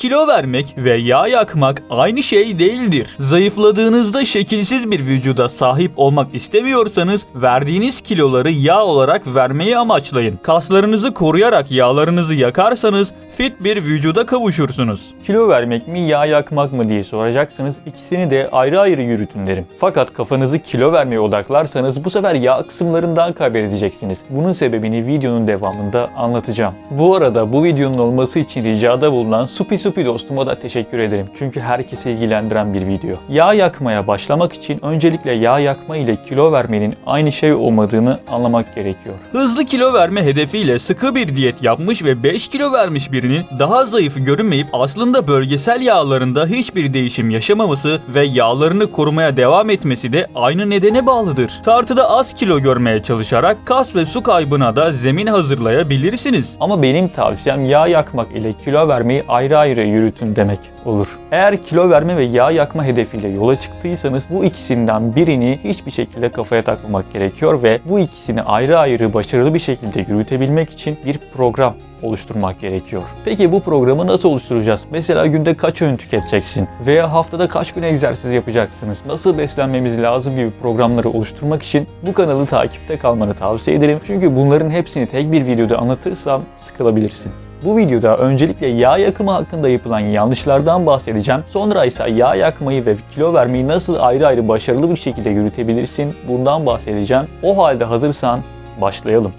Kilo vermek ve yağ yakmak aynı şey değildir. Zayıfladığınızda şekilsiz bir vücuda sahip olmak istemiyorsanız verdiğiniz kiloları yağ olarak vermeyi amaçlayın. Kaslarınızı koruyarak yağlarınızı yakarsanız fit bir vücuda kavuşursunuz. Kilo vermek mi yağ yakmak mı diye soracaksanız ikisini de ayrı ayrı yürütün derim. Fakat kafanızı kilo vermeye odaklarsanız bu sefer yağ kısımlarından kaybedeceksiniz. Bunun sebebini videonun devamında anlatacağım. Bu arada bu videonun olması için ricada bulunan Supi Supi dostuma da teşekkür ederim. Çünkü herkese ilgilendiren bir video. Yağ yakmaya başlamak için öncelikle yağ yakma ile kilo vermenin aynı şey olmadığını anlamak gerekiyor. Hızlı kilo verme hedefiyle sıkı bir diyet yapmış ve 5 kilo vermiş birinin daha zayıf görünmeyip aslında bölgesel yağlarında hiçbir değişim yaşamaması ve yağlarını korumaya devam etmesi de aynı nedene bağlıdır. Tartıda az kilo görmeye çalışarak kas ve su kaybına da zemin hazırlayabilirsiniz. Ama benim tavsiyem yağ yakmak ile kilo vermeyi ayrı ayrı yürütün demek olur. Eğer kilo verme ve yağ yakma hedefiyle yola çıktıysanız bu ikisinden birini hiçbir şekilde kafaya takmamak gerekiyor ve bu ikisini ayrı ayrı başarılı bir şekilde yürütebilmek için bir program oluşturmak gerekiyor. Peki bu programı nasıl oluşturacağız? Mesela günde kaç öğün tüketeceksin? Veya haftada kaç gün egzersiz yapacaksınız? Nasıl beslenmemiz lazım gibi programları oluşturmak için bu kanalı takipte kalmanı tavsiye ederim. Çünkü bunların hepsini tek bir videoda anlatırsam sıkılabilirsin. Bu videoda öncelikle yağ yakımı hakkında yapılan yanlışlardan bahsedeceğim. Sonra ise yağ yakmayı ve kilo vermeyi nasıl ayrı ayrı başarılı bir şekilde yürütebilirsin bundan bahsedeceğim. O halde hazırsan başlayalım.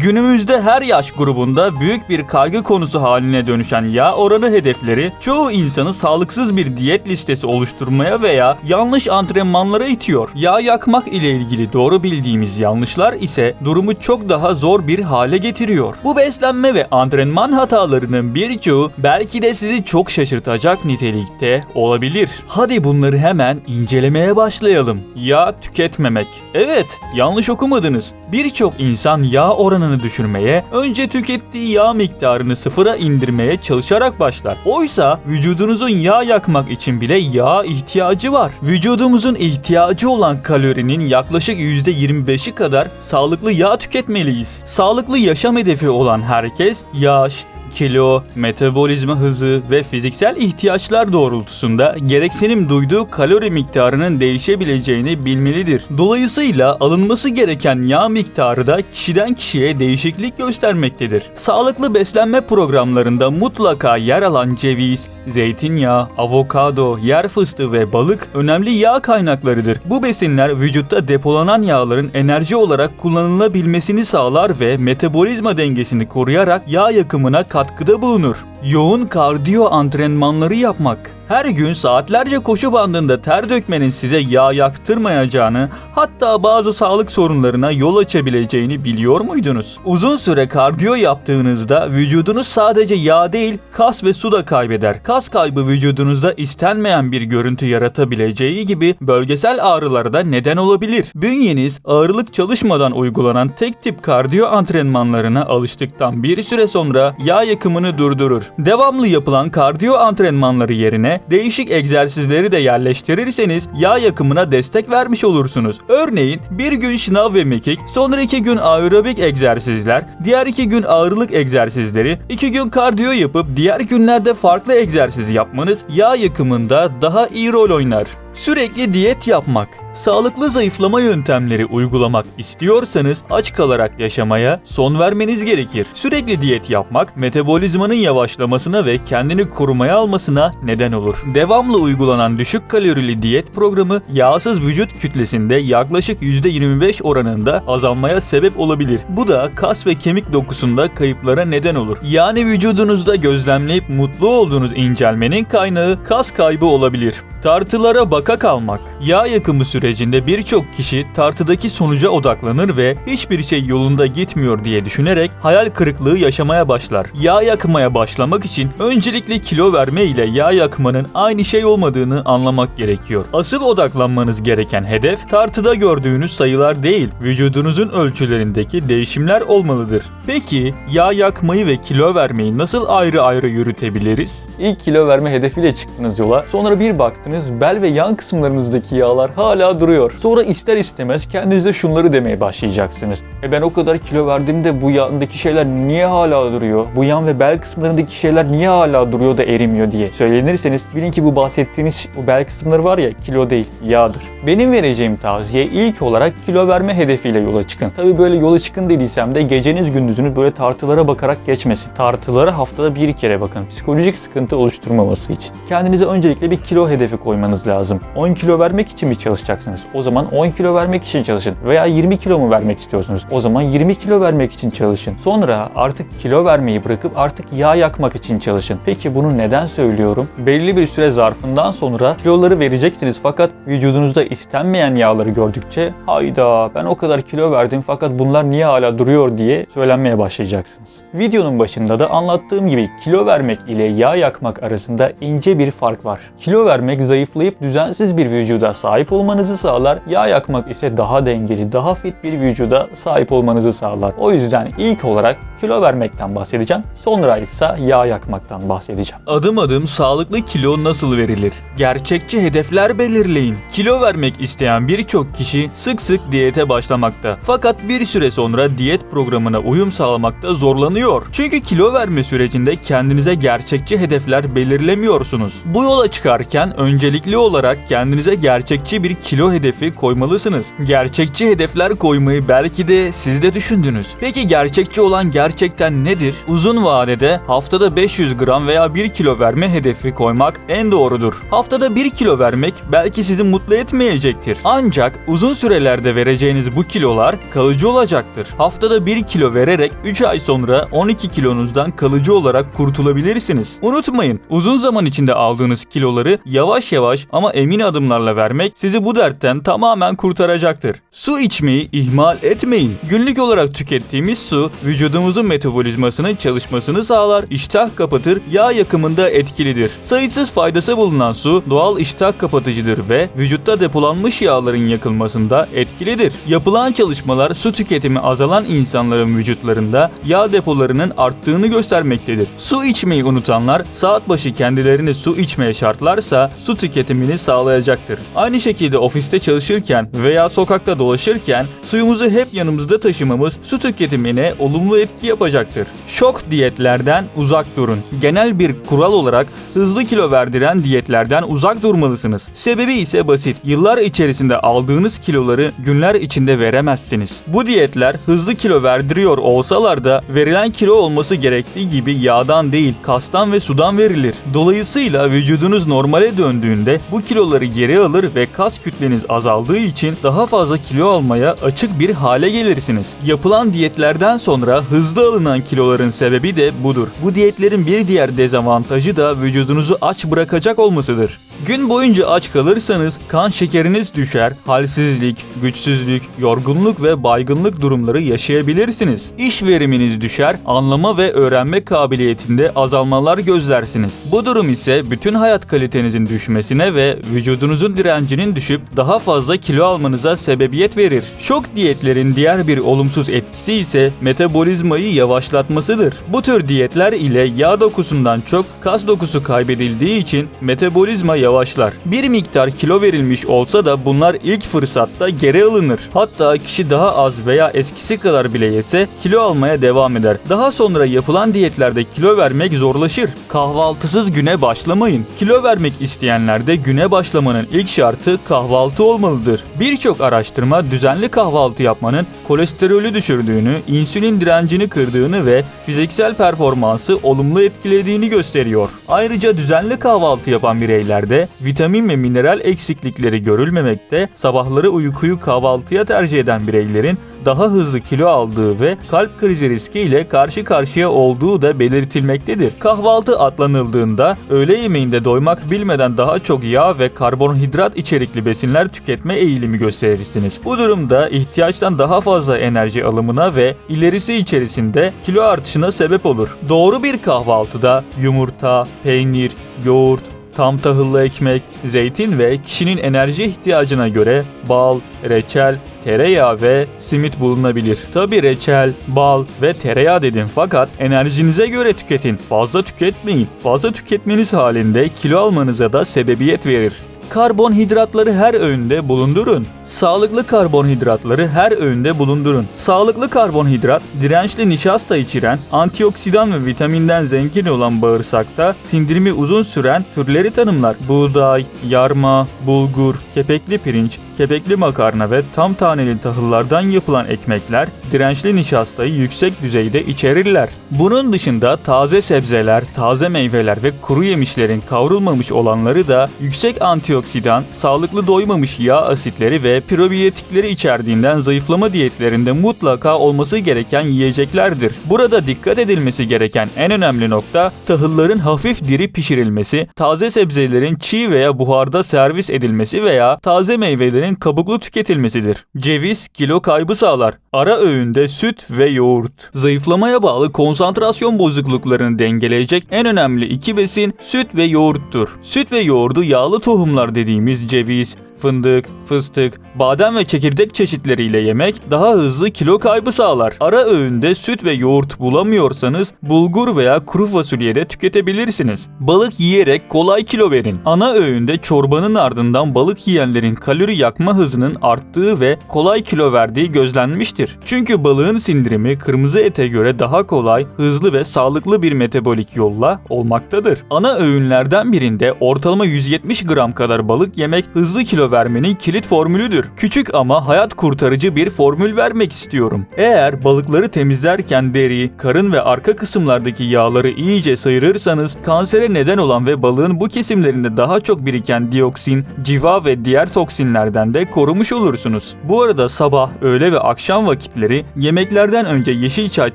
Günümüzde her yaş grubunda büyük bir kaygı konusu haline dönüşen yağ oranı hedefleri çoğu insanı sağlıksız bir diyet listesi oluşturmaya veya yanlış antrenmanlara itiyor. Yağ yakmak ile ilgili doğru bildiğimiz yanlışlar ise durumu çok daha zor bir hale getiriyor. Bu beslenme ve antrenman hatalarının birçoğu belki de sizi çok şaşırtacak nitelikte olabilir. Hadi bunları hemen incelemeye başlayalım. Yağ tüketmemek. Evet, yanlış okumadınız. Birçok insan yağ oranını düşürmeye, önce tükettiği yağ miktarını sıfıra indirmeye çalışarak başlar. Oysa vücudunuzun yağ yakmak için bile yağ ihtiyacı var. Vücudumuzun ihtiyacı olan kalorinin yaklaşık %25'i kadar sağlıklı yağ tüketmeliyiz. Sağlıklı yaşam hedefi olan herkes yaş, kilo, metabolizma hızı ve fiziksel ihtiyaçlar doğrultusunda gereksinim duyduğu kalori miktarının değişebileceğini bilmelidir. Dolayısıyla alınması gereken yağ miktarı da kişiden kişiye değişiklik göstermektedir. Sağlıklı beslenme programlarında mutlaka yer alan ceviz, zeytinyağı, avokado, yer fıstığı ve balık önemli yağ kaynaklarıdır. Bu besinler vücutta depolanan yağların enerji olarak kullanılabilmesini sağlar ve metabolizma dengesini koruyarak yağ yakımına katkıda bulunur. Yoğun kardiyo antrenmanları yapmak. Her gün saatlerce koşu bandında ter dökmenin size yağ yaktırmayacağını, hatta bazı sağlık sorunlarına yol açabileceğini biliyor muydunuz? Uzun süre kardiyo yaptığınızda vücudunuz sadece yağ değil, kas ve su da kaybeder. Kas kaybı vücudunuzda istenmeyen bir görüntü yaratabileceği gibi bölgesel ağrılara da neden olabilir. Bünyeniz ağırlık çalışmadan uygulanan tek tip kardiyo antrenmanlarına alıştıktan bir süre sonra yağ yakımını durdurur. Devamlı yapılan kardiyo antrenmanları yerine değişik egzersizleri de yerleştirirseniz yağ yakımına destek vermiş olursunuz. Örneğin bir gün şınav ve mekik, sonra iki gün aerobik egzersizler, diğer iki gün ağırlık egzersizleri, iki gün kardiyo yapıp diğer günlerde farklı egzersiz yapmanız yağ yakımında daha iyi rol oynar. Sürekli diyet yapmak. Sağlıklı zayıflama yöntemleri uygulamak istiyorsanız aç kalarak yaşamaya son vermeniz gerekir. Sürekli diyet yapmak metabolizmanın yavaşlamasına ve kendini korumaya almasına neden olur. Devamlı uygulanan düşük kalorili diyet programı yağsız vücut kütlesinde yaklaşık %25 oranında azalmaya sebep olabilir. Bu da kas ve kemik dokusunda kayıplara neden olur. Yani vücudunuzda gözlemleyip mutlu olduğunuz incelmenin kaynağı kas kaybı olabilir. Tartılara baka kalmak. Yağ yakımı sürecinde birçok kişi tartıdaki sonuca odaklanır ve hiçbir şey yolunda gitmiyor diye düşünerek hayal kırıklığı yaşamaya başlar. Yağ yakmaya başlamak için öncelikle kilo verme ile yağ yakmanın aynı şey olmadığını anlamak gerekiyor. Asıl odaklanmanız gereken hedef tartıda gördüğünüz sayılar değil, vücudunuzun ölçülerindeki değişimler olmalıdır. Peki yağ yakmayı ve kilo vermeyi nasıl ayrı ayrı yürütebiliriz? İlk kilo verme hedefiyle çıktınız yola. Sonra bir baktınız bel ve yan kısımlarınızdaki yağlar hala duruyor. Sonra ister istemez kendinize şunları demeye başlayacaksınız. E ben o kadar kilo verdiğimde bu yandaki şeyler niye hala duruyor? Bu yan ve bel kısımlarındaki şeyler niye hala duruyor da erimiyor diye söylenirseniz bilin ki bu bahsettiğiniz bu bel kısımları var ya kilo değil yağdır. Benim vereceğim tavsiye ilk olarak kilo verme hedefiyle yola çıkın. Tabi böyle yola çıkın dediysem de geceniz gündüzünüz böyle tartılara bakarak geçmesin. Tartılara haftada bir kere bakın. Psikolojik sıkıntı oluşturmaması için. Kendinize öncelikle bir kilo hedefi koymanız lazım. 10 kilo vermek için mi çalışacaksınız? O zaman 10 kilo vermek için çalışın. Veya 20 kilo mu vermek istiyorsunuz? O zaman 20 kilo vermek için çalışın. Sonra artık kilo vermeyi bırakıp artık yağ yakmak için çalışın. Peki bunu neden söylüyorum? Belli bir süre zarfından sonra kiloları vereceksiniz fakat vücudunuzda istenmeyen yağları gördükçe hayda ben o kadar kilo verdim fakat bunlar niye hala duruyor diye söylenmeye başlayacaksınız. Videonun başında da anlattığım gibi kilo vermek ile yağ yakmak arasında ince bir fark var. Kilo vermek zayıflayıp düzensiz bir vücuda sahip olmanızı sağlar. Yağ yakmak ise daha dengeli, daha fit bir vücuda sahip olmanızı sağlar. O yüzden ilk olarak kilo vermekten bahsedeceğim. Sonra ise yağ yakmaktan bahsedeceğim. Adım adım sağlıklı kilo nasıl verilir? Gerçekçi hedefler belirleyin. Kilo vermek isteyen birçok kişi sık sık diyete başlamakta. Fakat bir süre sonra diyet programına uyum sağlamakta zorlanıyor. Çünkü kilo verme sürecinde kendinize gerçekçi hedefler belirlemiyorsunuz. Bu yola çıkarken öncelikli olarak kendinize gerçekçi bir kilo hedefi koymalısınız. Gerçekçi hedefler koymayı belki de siz de düşündünüz. Peki gerçekçi olan gerçekten nedir? Uzun vadede haftada 500 gram veya 1 kilo verme hedefi koymak en doğrudur. Haftada 1 kilo vermek belki sizi mutlu etmeyecektir. Ancak uzun sürelerde vereceğiniz bu kilolar kalıcı olacaktır. Haftada 1 kilo vererek 3 ay sonra 12 kilonuzdan kalıcı olarak kurtulabilirsiniz. Unutmayın, uzun zaman içinde aldığınız kiloları yavaş yavaş ama emin adımlarla vermek sizi bu dertten tamamen kurtaracaktır. Su içmeyi ihmal etmeyin. Günlük olarak tükettiğimiz su vücudumuzun metabolizmasının çalışmasını sağlar, iştah kapatır, yağ yakımında etkilidir. Sayısız faydası bulunan su doğal iştah kapatıcıdır ve vücutta depolanmış yağların yakılmasında etkilidir. Yapılan çalışmalar su tüketimi azalan insanların vücutlarında yağ depolarının arttığını göstermektedir. Su içmeyi unutanlar saat başı kendilerini su içmeye şartlarsa su tüketimini sağlayacaktır. Aynı şekilde ofiste çalışırken veya sokakta dolaşırken suyumuzu hep yanımızda taşımamız su tüketimine olumlu etki yapacaktır. Şok diyetlerden uzak durun. Genel bir kural olarak hızlı kilo verdiren diyetlerden uzak durmalısınız. Sebebi ise basit. Yıllar içerisinde aldığınız kiloları günler içinde veremezsiniz. Bu diyetler hızlı kilo verdiriyor olsalar da verilen kilo olması gerektiği gibi yağdan değil, kastan ve sudan verilir. Dolayısıyla vücudunuz normale döndüğünde bu kiloları geri alır ve kas kütleniz azaldığı için daha fazla kilo almaya açık bir hale gelirsiniz. Yapılan diyetlerden sonra hızlı alınan kiloların sebebi de budur. Bu diyetlerin bir diğer dezavantajı da vücudunuzu aç bırakacak olmasıdır. Gün boyunca aç kalırsanız kan şekeriniz düşer, halsizlik, güçsüzlük, yorgunluk ve baygınlık durumları yaşayabilirsiniz. İş veriminiz düşer, anlama ve öğrenme kabiliyetinde azalmalar gözlersiniz. Bu durum ise bütün hayat kalitenizin düşmesine ve vücudunuzun direncinin düşüp daha fazla kilo almanıza sebebiyet verir. Şok diyetlerin diğer bir olumsuz etkisi ise metabolizmayı yavaşlatmasıdır. Bu tür diyetler ile yağ dokusundan çok kas dokusu kaybedildiği için metabolizma yavaşlar. Bir miktar kilo verilmiş olsa da bunlar ilk fırsatta geri alınır. Hatta kişi daha az veya eskisi kadar bile yese kilo almaya devam eder. Daha sonra yapılan diyetlerde kilo vermek zorlaşır. Kahvaltısız güne başlamayın. Kilo vermek isteyenlerde güne başlamanın ilk şartı kahvaltı olmalıdır. Birçok araştırma düzenli kahvaltı yapmanın kolesterolü düşürdüğünü, insülin direncini kırdığını ve fiziksel performansı olumlu etkilediğini gösteriyor. Ayrıca düzenli kahvaltı yapan bireylerde vitamin ve mineral eksiklikleri görülmemekte, sabahları uykuyu kahvaltıya tercih eden bireylerin daha hızlı kilo aldığı ve kalp krizi riski ile karşı karşıya olduğu da belirtilmektedir. Kahvaltı atlanıldığında öğle yemeğinde doymak bilmeden daha çok yağ ve karbonhidrat içerikli besinler tüketme eğilimi gösterirsiniz. Bu durumda ihtiyaçtan daha fazla enerji alımına ve ilerisi içerisinde kilo artışına sebep olur. Doğru bir kahvaltıda yumurta, peynir, yoğurt, tam tahıllı ekmek, zeytin ve kişinin enerji ihtiyacına göre bal, reçel, tereyağı ve simit bulunabilir. Tabi reçel, bal ve tereyağı dedim fakat enerjinize göre tüketin. Fazla tüketmeyin. Fazla tüketmeniz halinde kilo almanıza da sebebiyet verir. Karbonhidratları her öğünde bulundurun. Sağlıklı karbonhidratları her öğünde bulundurun. Sağlıklı karbonhidrat, dirençli nişasta içeren, antioksidan ve vitaminden zengin olan bağırsakta sindirimi uzun süren türleri tanımlar. Buğday, yarma, bulgur, kepekli pirinç, kepekli makarna ve tam taneli tahıllardan yapılan ekmekler dirençli nişastayı yüksek düzeyde içerirler. Bunun dışında taze sebzeler, taze meyveler ve kuru yemişlerin kavrulmamış olanları da yüksek antioksidan, sağlıklı doymamış yağ asitleri ve probiyotikleri içerdiğinden zayıflama diyetlerinde mutlaka olması gereken yiyeceklerdir. Burada dikkat edilmesi gereken en önemli nokta tahılların hafif diri pişirilmesi, taze sebzelerin çiğ veya buharda servis edilmesi veya taze meyvelerin kabuklu tüketilmesidir. Ceviz kilo kaybı sağlar. Ara öğünde süt ve yoğurt. Zayıflamaya bağlı konsantrasyon bozukluklarını dengeleyecek en önemli iki besin süt ve yoğurttur. Süt ve yoğurdu yağlı tohumlar dediğimiz ceviz, fındık, fıstık, badem ve çekirdek çeşitleriyle yemek daha hızlı kilo kaybı sağlar. Ara öğünde süt ve yoğurt bulamıyorsanız bulgur veya kuru fasulye de tüketebilirsiniz. Balık yiyerek kolay kilo verin. Ana öğünde çorbanın ardından balık yiyenlerin kalori yakma hızının arttığı ve kolay kilo verdiği gözlenmiştir. Çünkü balığın sindirimi kırmızı ete göre daha kolay, hızlı ve sağlıklı bir metabolik yolla olmaktadır. Ana öğünlerden birinde ortalama 170 gram kadar balık yemek hızlı kilo vermenin kilit formülüdür. Küçük ama hayat kurtarıcı bir formül vermek istiyorum. Eğer balıkları temizlerken deri, karın ve arka kısımlardaki yağları iyice sıyırırsanız kansere neden olan ve balığın bu kesimlerinde daha çok biriken dioksin, civa ve diğer toksinlerden de korumuş olursunuz. Bu arada sabah, öğle ve akşam vakitleri yemeklerden önce yeşil çay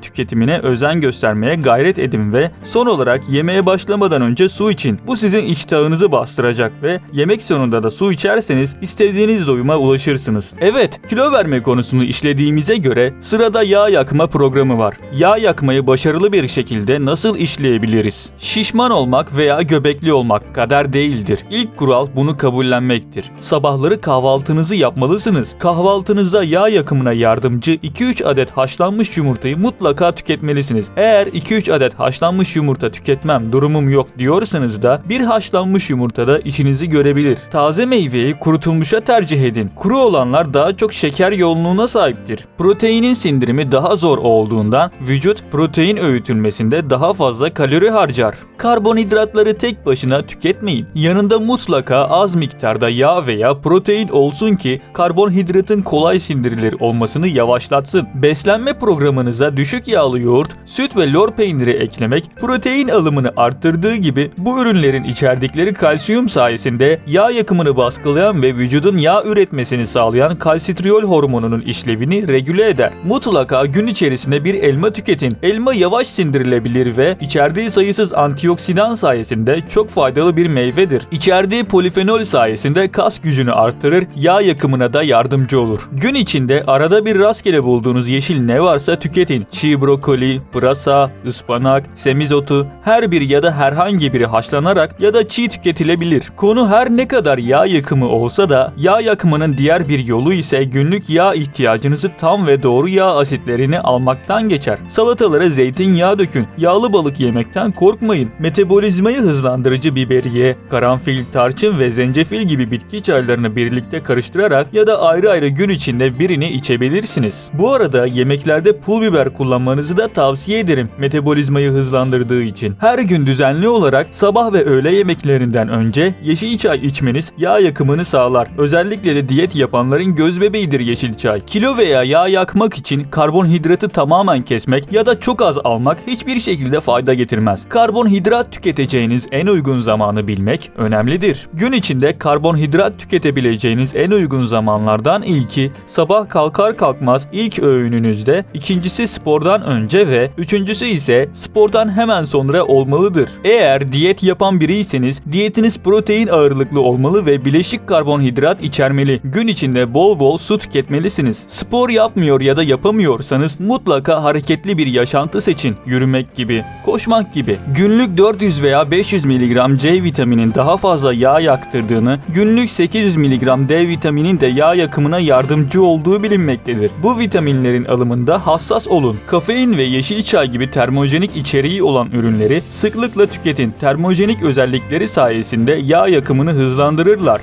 tüketimine özen göstermeye gayret edin ve son olarak yemeğe başlamadan önce su için. Bu sizin iştahınızı bastıracak ve yemek sonunda da su içerseniz istediğiniz doyuma ulaşırsınız. Evet, kilo verme konusunu işlediğimize göre sırada yağ yakma programı var. Yağ yakmayı başarılı bir şekilde nasıl işleyebiliriz? Şişman olmak veya göbekli olmak kader değildir. İlk kural bunu kabullenmektir. Sabahları kahvaltınızı yapmalısınız. Kahvaltınızda yağ yakımına yardımcı 2-3 adet haşlanmış yumurtayı mutlaka tüketmelisiniz. Eğer 2-3 adet haşlanmış yumurta tüketmem durumum yok diyorsanız da bir haşlanmış yumurtada işinizi görebilir. Taze meyveyi kurutulmuşa tercih edin. Kuru olanlar daha çok şeker yoğunluğuna sahiptir. Proteinin sindirimi daha zor olduğundan vücut protein öğütülmesinde daha fazla kalori harcar. Karbonhidratları tek başına tüketmeyin. Yanında mutlaka az miktarda yağ veya protein olsun ki karbonhidratın kolay sindirilir olmasını yavaşlatsın. Beslenme programınıza düşük yağlı yoğurt, süt ve lor peyniri eklemek protein alımını arttırdığı gibi bu ürünlerin içerdikleri kalsiyum sayesinde yağ yakımını baskılayan ve vücudun yağ üretmesini sağlayan kalsitriol hormonunun işlevini regüle eder. Mutlaka gün içerisinde bir elma tüketin. Elma yavaş sindirilebilir ve içerdiği sayısız antioksidan sayesinde çok faydalı bir meyvedir. İçerdiği polifenol sayesinde kas gücünü arttırır, yağ yakımına da yardımcı olur. Gün içinde arada bir rastgele bulduğunuz yeşil ne varsa tüketin. Çiğ brokoli, pırasa, ıspanak, semizotu her bir ya da herhangi biri haşlanarak ya da çiğ tüketilebilir. Konu her ne kadar yağ yakımı olsa da yağ yakımının diğer bir yolu ise günlük yağ ihtiyacınızı tam ve doğru yağ asitlerini almaktan geçer. Salatalara zeytinyağı dökün. Yağlı balık yemekten korkmayın. Metabolizmayı hızlandırıcı biberiye, karanfil, tarçın ve zencefil gibi bitki çaylarını birlikte karıştırarak ya da ayrı ayrı gün içinde birini içebilirsiniz. Bu arada yemeklerde pul biber kullanmanızı da tavsiye ederim metabolizmayı hızlandırdığı için. Her gün düzenli olarak sabah ve öğle yemeklerinden önce yeşil çay içmeniz yağ yakımını sağlar. Özellikle de diyet yapanların göz bebeğidir yeşil çay. Kilo veya yağ yakmak için karbonhidratı tamamen kesmek ya da çok az almak hiçbir şekilde fayda getirmez. Karbonhidrat tüketeceğiniz en uygun zamanı bilmek önemlidir. Gün içinde karbonhidrat tüketebileceğiniz en uygun zamanlardan ilki sabah kalkar kalkmaz ilk öğününüzde, ikincisi spordan önce ve üçüncüsü ise spordan hemen sonra olmalıdır. Eğer diyet yapan biriyseniz diyetiniz protein ağırlıklı olmalı ve bileşik karbonhidrat karbonhidrat içermeli. Gün içinde bol bol su tüketmelisiniz. Spor yapmıyor ya da yapamıyorsanız mutlaka hareketli bir yaşantı seçin. Yürümek gibi, koşmak gibi. Günlük 400 veya 500 mg C vitaminin daha fazla yağ yaktırdığını, günlük 800 mg D vitaminin de yağ yakımına yardımcı olduğu bilinmektedir. Bu vitaminlerin alımında hassas olun. Kafein ve yeşil çay gibi termojenik içeriği olan ürünleri sıklıkla tüketin. Termojenik özellikleri sayesinde yağ yakımını hızlandırırlar.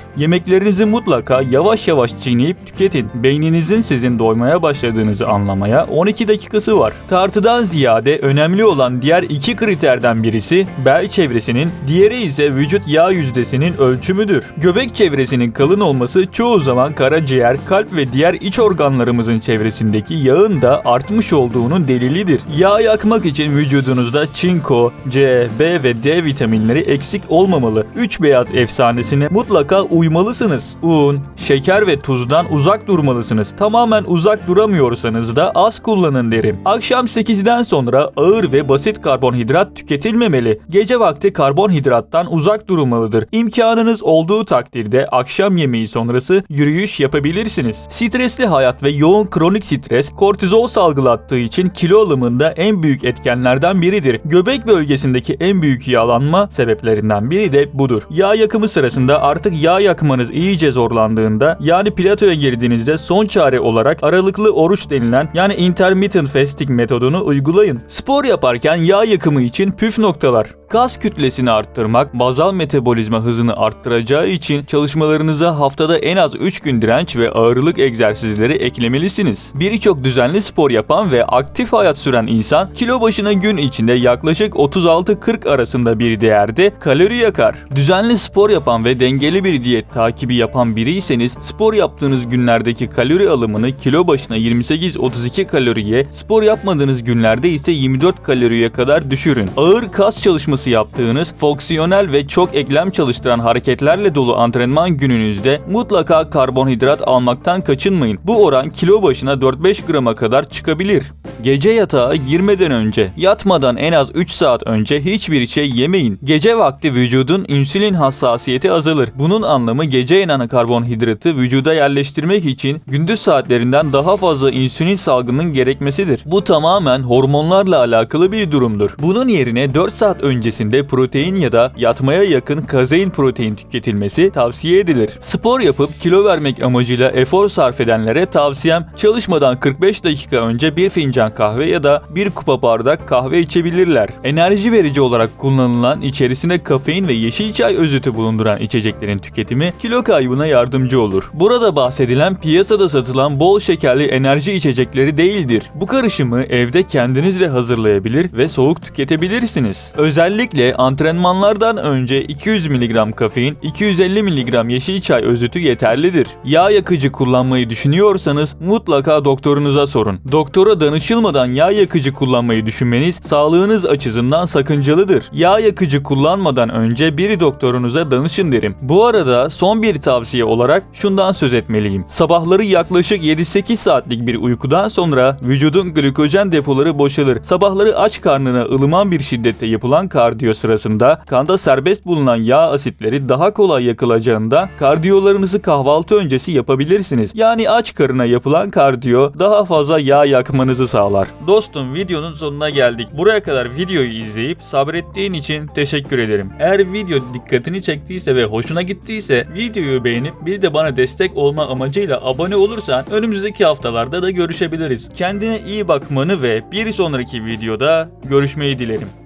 Yemeklerinizi mutlaka yavaş yavaş çiğneyip tüketin. Beyninizin sizin doymaya başladığınızı anlamaya 12 dakikası var. Tartıdan ziyade önemli olan diğer iki kriterden birisi bel çevresinin, diğeri ise vücut yağ yüzdesinin ölçümüdür. Göbek çevresinin kalın olması çoğu zaman karaciğer, kalp ve diğer iç organlarımızın çevresindeki yağın da artmış olduğunun delilidir. Yağ yakmak için vücudunuzda çinko, C, B ve D vitaminleri eksik olmamalı. 3 beyaz efsanesine mutlaka uymalısınız. Un, şeker ve tuzdan uzak durmalısınız. Tamamen uzak duramıyorsanız da az kullanın derim. Akşam 8'den sonra ağır ve basit karbonhidrat tüketilmemeli. Gece vakti karbonhidrattan uzak durulmalıdır. İmkanınız olduğu takdirde akşam yemeği sonrası yürüyüş yapabilirsiniz. Stresli hayat ve yoğun kronik stres kortizol salgılattığı için kilo alımında en büyük etkenlerden biridir. Göbek bölgesindeki en büyük yağlanma sebeplerinden biri de budur. Yağ yakımı sırasında artık yağ yakmanız iyice zorlandığında yani platoya girdiğinizde son çare olarak aralıklı oruç denilen yani intermittent fasting metodunu uygulayın. Spor yaparken yağ yakımı için püf noktalar. Kas kütlesini arttırmak, bazal metabolizma hızını arttıracağı için çalışmalarınıza haftada en az 3 gün direnç ve ağırlık egzersizleri eklemelisiniz. Birçok düzenli spor yapan ve aktif hayat süren insan kilo başına gün içinde yaklaşık 36-40 arasında bir değerde kalori yakar. Düzenli spor yapan ve dengeli bir diyet takibi yapan biriyseniz spor yaptığınız günlerdeki kalori alımını kilo başına 28-32 kaloriye, spor yapmadığınız günlerde ise 24 kaloriye kadar düşürün. Ağır kas çalışması yaptığınız, fonksiyonel ve çok eklem çalıştıran hareketlerle dolu antrenman gününüzde mutlaka karbonhidrat almaktan kaçınmayın. Bu oran kilo başına 4-5 grama kadar çıkabilir. Gece yatağa girmeden önce, yatmadan en az 3 saat önce hiçbir şey yemeyin. Gece vakti vücudun insülin hassasiyeti azalır. Bunun anlamı gece yenen karbonhidratı vücuda yerleştirmek için gündüz saatlerinden daha fazla insülin salgının gerekmesidir. Bu tamamen hormonlarla alakalı bir durumdur. Bunun yerine 4 saat öncesinde protein ya da yatmaya yakın kazein protein tüketilmesi tavsiye edilir. Spor yapıp kilo vermek amacıyla efor sarf edenlere tavsiyem çalışmadan 45 dakika önce bir fincan kahve ya da bir kupa bardak kahve içebilirler. Enerji verici olarak kullanılan içerisinde kafein ve yeşil çay özütü bulunduran içeceklerin tüketimi kilo kaybına yardımcı olur. Burada bahsedilen piyasada satılan bol şekerli enerji içecekleri değildir. Bu karışımı evde kendiniz de hazırlayabilir ve soğuk tüketebilirsiniz. Özellikle antrenmanlardan önce 200 mg kafein, 250 mg yeşil çay özütü yeterlidir. Yağ yakıcı kullanmayı düşünüyorsanız mutlaka doktorunuza sorun. Doktora danışılmadan yağ yakıcı kullanmayı düşünmeniz sağlığınız açısından sakıncalıdır. Yağ yakıcı kullanmadan önce bir doktorunuza danışın derim. Bu arada son bir tavsiye olarak şundan söz etmeliyim. Sabahları yaklaşık 7-8 saatlik bir uykudan sonra vücudun glikojen depoları boşalır. Sabahları aç karnına ılıman bir şiddette yapılan kardiyo sırasında kanda serbest bulunan yağ asitleri daha kolay yakılacağında kardiyolarınızı kahvaltı öncesi yapabilirsiniz. Yani aç karına yapılan kardiyo daha fazla yağ yakmanızı sağlar. Dostum videonun sonuna geldik. Buraya kadar videoyu izleyip sabrettiğin için teşekkür ederim. Eğer video dikkatini çektiyse ve hoşuna gittiyse videoyu beğenip bir de bana destek olma amacıyla abone olursan önümüzdeki haftalarda da görüşebiliriz. Kendine iyi bakmanı ve bir sonraki videoda görüşmeyi dilerim.